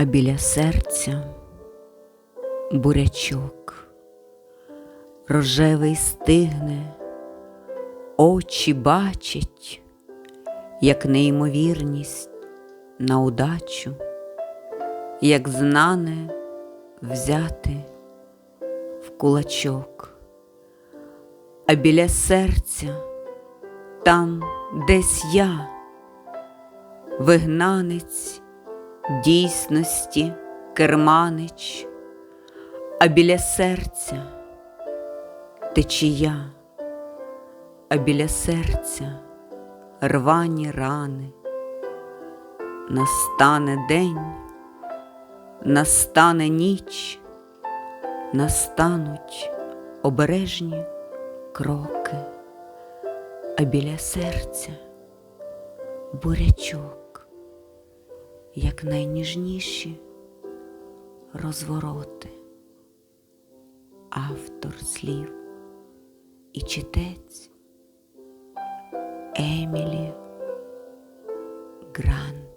а біля серця бурячок, рожевий стигне, очі бачать, як неймовірність на удачу, як знане взяти в кулачок, а біля серця там десь я, вигнанець дійсності керманич, а біля серця течія, а біля серця рвані рани. Настане день, настане ніч, настануть обережні кроки, а біля серця бурячок, як найніжніші розвороти, автор слів і читець Емілі Грант.